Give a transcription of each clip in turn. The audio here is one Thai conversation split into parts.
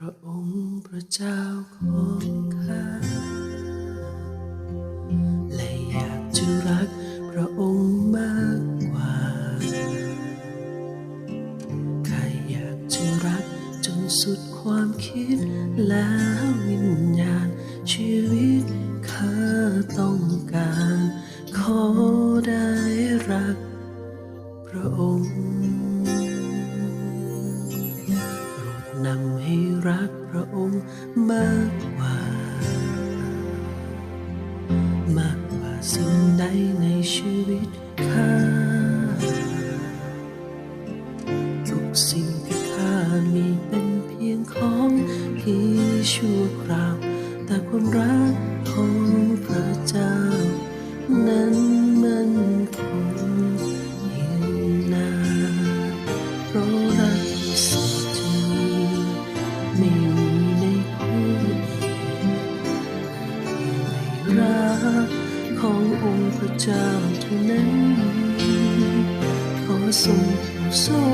พระองค์พระเจ้าของข้า และอยากจะรักพระองค์มากกว่า ข้าอยากจะรักจนสุดความคิดแล้ววิญญาณชีวิตข้าต้องการ ขอได้รักพระองค์ รักพระองค์มากกว่า มากกว่าสิ่งใดในชีวิตข้าทุกสิ่งที่ข้ามีเป็นเพียงของที่ชั่วคราว แต่ความรักของพระเจ้า นั้นมันคง เจ้าเท่านั้นขอทรงสอ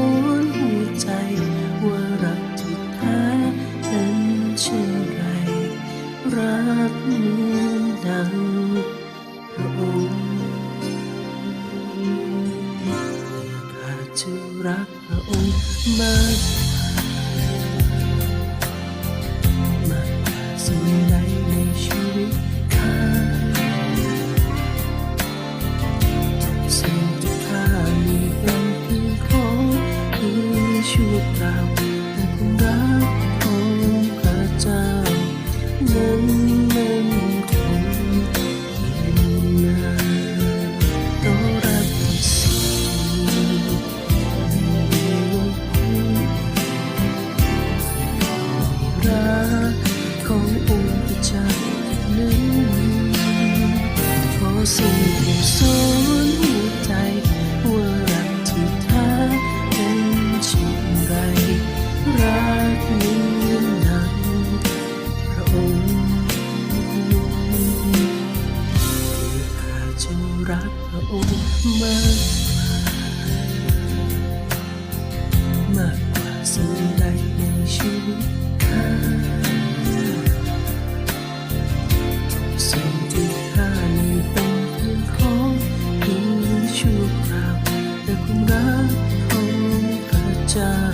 นหัวใจว่ารักที่แท้นั้นเช่นไร รักเหมือนดังพระองค์ข้าจะรักพระองค์มาก ชั่วคราวแต่ความรักของพระเจ้านั้นมันคงยืนนานเพราะรักที่สิ่งที่มีวันพูดรักขององค์พระเจ้านั้นขอสิ่งที่สอ พระองค์มากมากกว่าสิ่งใดในชีวิตข้าสิ่งที่ข้ามีเป็นเพียงของที่ชั่วคราวแต่ความรักของพระเจ้า